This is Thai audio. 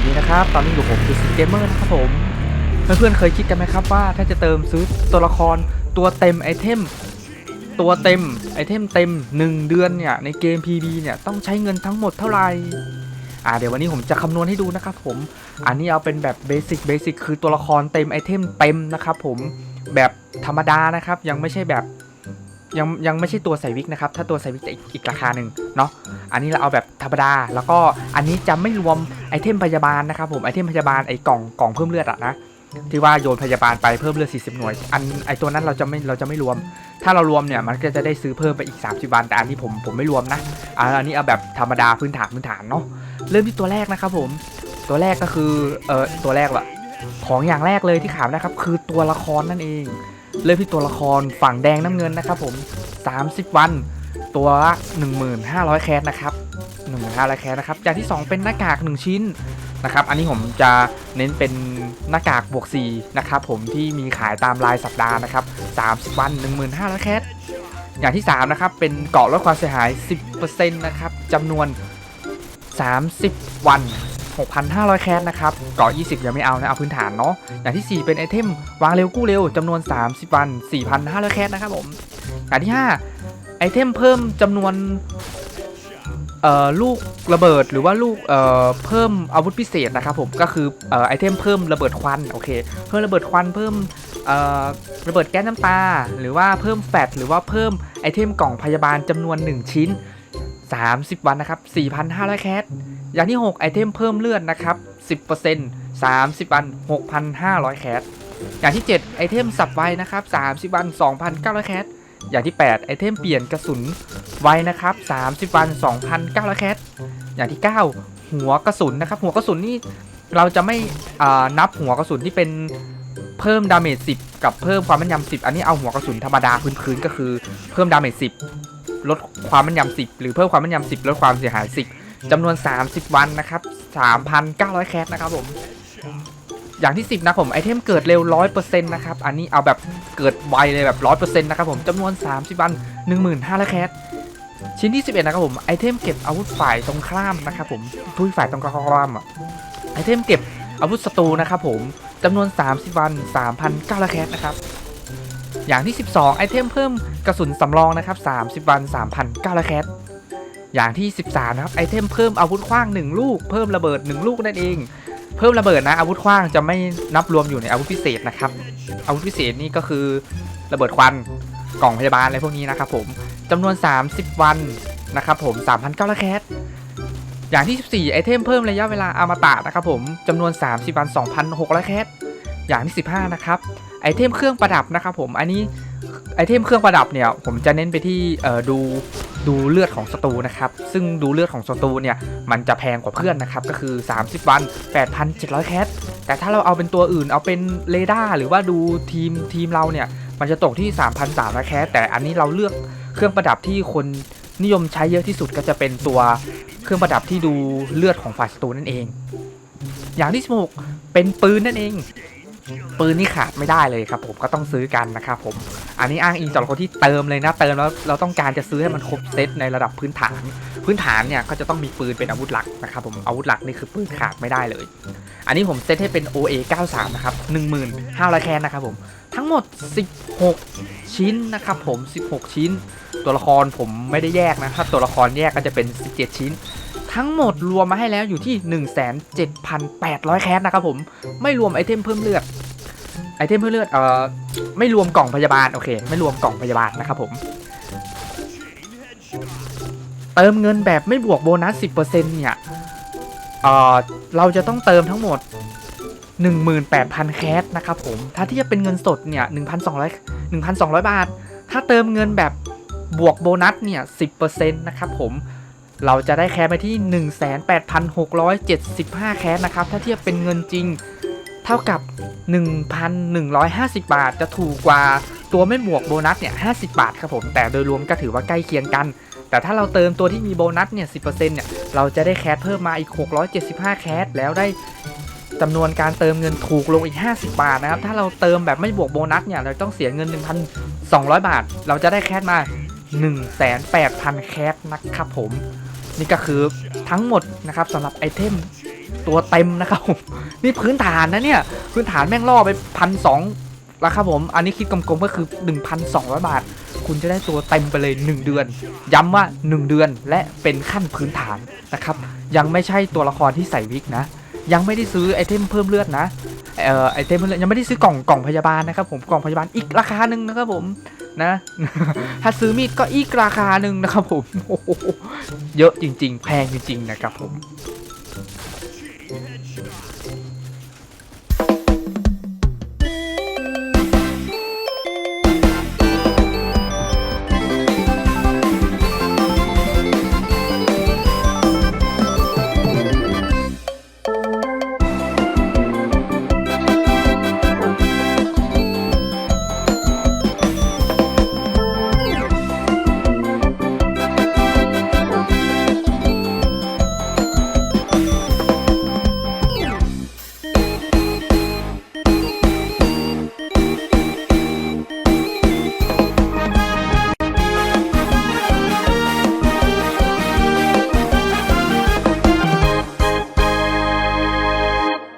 วัสดีนะครับ ตอนนี้อยู่ผมคือซีเกมเมอร์นะครับผม เพื่อนๆเคยคิดกันไหมครับว่าถ้าจะเติมซื้อตัวละครตัวเต็มไอเทมตัวเต็มไอเทมเต็ม 1 เดือนเนี่ยในเกม PB เนี่ยต้องใช้เงินทั้งหมดเท่าไหร่อ่าเดี๋ยววันนี้ผมจะคำนวณให้ดูนะครับผม อันนี้เอาเป็นแบบเบสิกเบสิกคือตัวละครเต็มไอเทมเต็มนะครับผมแบบธรรมดานะครับยังไม่ใช่แบบ ยังยังไม่ใช่ตัวใส่วิกนะครับ ถ้าตัวใส่วิกจะอีกอีกราคาหนึ่งเนาะ อันนี้เราเอาแบบธรรมดา แล้วก็อันนี้จะไม่รวมไอเทมพยาบาลนะครับผมไอเทมพยาบาลไอกล่องกล่องเพิ่มเลือดอะนะที่ว่าโยนพยาบาลไปเพิ่มเลือด 40 หน่วย อันไอตัวนั้นเราจะไม่เราจะไม่รวม ถ้าเรารวมเนี่ยมันก็จะได้ซื้อเพิ่มไปอีก 30 วัน แต่อันนี้ผมผมไม่รวมนะอ่าอันนี้เอาแบบธรรมดาพื้นฐานพื้นฐานเนาะ เริ่มที่ตัวแรกนะครับผม ตัวแรกก็คือเออตัวแรกละของอย่างแรกเลยที่ขามนะครับ คือตัวละครนั่นเอง เริ่มที่ตัวละครฝั่งแดงน้ำเงินนะครับผม 30 วัน ตัวละ1500 แคสนะครับ1500 แคสนะครับอย่างที่ 2 เป็นหน้ากาก 1 ชิ้นนะครับ อันนี้ผมจะเน้นเป็นหน้ากากบวก4นะครับผมที่มีขายตามรายสัปดาห์นะครับ 30 วัน 1500 แคสอย่างที่ 3 นะครับ เป็นเกาะลดความเสียหาย 10%นะครับจำนวน 30 วัน 6,500 แคสนะครับเกาะ 20 ยังไม่เอานะเอาพื้นฐานเนาะอย่างที่ 4 เป็นไอเทมวางเร็วกู้เร็วจำนวน 30 วัน 4,500 แคสนะครับผมอย่างที่ 5 ไอเทมเพิ่มจำนวนเอ่อลูกระเบิดหรือว่าลูกเอ่อเพิ่มอาวุธพิเศษนะครับผมก็คือเอ่อไอเทมเพิ่มระเบิดควันโอเคเพิ่มระเบิดควันเพิ่มเอ่อระเบิดแก๊สน้ำตา หรือว่าเพิ่มแฟตหรือว่าเพิ่มไอเทมกล่องพยาบาลจำนวน 1 ชิ้น 30 วันนะครับ 4,500 แคส อย่างที่ 6 ไอเทมเพิ่มเลือดนะครับ 10% 30วัน6,500 แคสอย่างที่ 7 ไอเทมสับไวนะครับ 30วัน2,900 แคสอย่างที่ 8 ไอเทมเปลี่ยนกระสุนไวนะครับ 30วัน2,900 แคสอย่างที่ 9 หัวกระสุนนะครับ หัวกระสุนนี่เราจะไม่อนับหัวกระสุนที่เป็นเพิ่มดาเมจ10 กับเพิ่มความแม่นยำ10 อันนี้เอาหัวกระสุนธรรมดาพื้นๆก็คือเพิ่มดาเมจ10 ลดความแม่นยำ10 หรือเพิ่มความแม่นยำ10 ลดความเสียหาย 10 จำนวน 30 วันนะครับ 3,900 แคสนะครับผม อย่างที่ 10 นะผมไอเทมเกิดเร็ว 100%นะครับ อันนี้เอาแบบเกิดไวเลยแบบ 100%นะครับผมจำนวน 30 วัน 15,000แคสชิ้นที่ 11 นะครับผมไอเทมเก็บอาวุธฝ่ายตรงข้ามนะครับผมทุยฝ่ายตรงข้ามอะไอเทมเก็บอาวุธศัตรูนะครับผมจำนวน 30 วัน 3,900แคสนะครับอย่างที่ 12 ไอเทมเพิ่มกระสุนสำรองนะครับ 30 วัน 3,900แคส อย่างที่ 13 นะครับ ไอเทมเพิ่มอาวุธขว้าง 1 ลูก เพิ่มระเบิด 1 ลูกนั่นเอง เพิ่มระเบิดนะ อาวุธขว้างจะไม่นับรวมอยู่ในอาวุธพิเศษนะครับ อาวุธพิเศษนี่ก็คือระเบิดควัน กล่องพยาบาลอะไรพวกนี้นะครับผมจำนวน 30 วันนะครับผม3,900แคสอย่างที่ 14 ไอเทมเพิ่มระยะเวลาอมตะนะครับผมจำนวน 30 วัน 2,600แคสอย่างที่ 15 นะครับ ไอเทมเครื่องประดับนะครับผม อันนี้ ไอเทมเครื่องประดับเนี่ยผมจะเน้นไปที่ดูดูเลือดของศัตรูนะครับซึ่งดูเลือดของศัตรูเนี่ยมันจะแพงกว่าเพื่อนนะครับก็คือ 30 วัน 8,700 แคสแต่ถ้าเราเอาเป็นตัวอื่นเอาเป็นเรดาร์หรือว่าดูทีมทีมเราเนี่ยมันจะตกที่ 3,300 แคสแต่อันนี้เราเลือกเครื่องประดับที่คนนิยมใช้เยอะที่สุดก็จะเป็นตัวเครื่องประดับที่ดูเลือดของฝ่ายศัตรูนั่นเอง อย่างที่16เป็นปืนนั่นเอง ปืนนี่ขาดไม่ได้เลยครับผมก็ต้องซื้อกันนะครับผม อันนี้อ้างอิงจากคนที่เติมเลยนะ เติมแล้วเราต้องการจะซื้อให้มันครบเซตในระดับพื้นฐาน พื้นฐานเนี่ยก็จะต้องมีปืนเป็นอาวุธหลักนะครับผมอาวุธหลักนี่คือปืนขาดไม่ได้เลย อันนี้ผมเซตให้เป็น OA 93นะครับ15,000แคนนะครับผมทั้งหมด 16 ชิ้นนะครับผม 16 ชิ้น ตัวละครผมไม่ได้แยกนะถ้าตัวละครแยกก็จะเป็น 17 ชิ้นทั้งหมดรวมมาให้แล้วอยู่ที่ 17,800 แคสนะครับผม ไม่รวมไอเทมเพิ่มเลือด ไอเทมเพิ่มเลือดเอ่อไม่รวมกล่องพยาบาลโอเค ไม่รวมกล่องพยาบาลนะครับผมเติมเงินแบบไม่บวกโบนัส 10%เนี่ยเอ่อเราจะต้องเติมทั้งหมด 18,000 แคสนะครับผม ถ้าที่จะเป็นเงินสดเนี่ย 1,200 1,200 บาท ถ้าเติมเงินแบบบวกโบนัสเนี่ย 10%นะครับผม เราจะได้แคสไปที่ 18,675 แคสนะครับ ถ้าเทียบเป็นเงินจริง เท่ากับ 1,150 บาท จะถูกกว่าตัวไม่บวกโบนัสเนี่ย50 บาทครับผม แต่โดยรวมก็ถือว่าใกล้เคียงกัน แต่ถ้าเราเติมตัวที่มีโบนัสเนี่ย10%เนี่ยเราจะได้แคสเพิ่มมาอีก 675 แคสแล้วได้จำนวนการเติมเงินถูกลงอีก 50 บาทนะครับ ถ้าเราเติมแบบไม่บวกโบนัสเนี่ยเราต้องเสียเงิน 1,200 บาท เราจะได้แคสมา 1,800แคสนะครับผม นี่ก็คือทั้งหมดนะครับสำหรับไอเทม ตัวเต็มนะครับผมนี่พื้นฐานนะเนี่ยพื้นฐานแม่งล่อไปพันสองราคาผมอันนี้คิดกลมๆก็คือ 1,200 บาท คุณจะได้ตัวเต็มไปเลย 1 เดือน ย้ำว่า 1 เดือนและเป็นขั้นพื้นฐานนะครับ ยังไม่ใช่ตัวละครที่ใส่วิกนะ ยังไม่ได้ซื้อไอเทมเพิ่มเลือดนะเอ่อไอเทมเพิ่มเลือดยังไม่ได้ซื้อกล่องกล่องพยาบาลนะครับผมกล่องพยาบาลอีกราคาหนึ่งนะครับผมนะ ถ้าซื้อมีดก็อีกราคาหนึ่งนะครับผมโอ้โหเยอะจริง ๆ แพงจริง ๆ นะครับผม head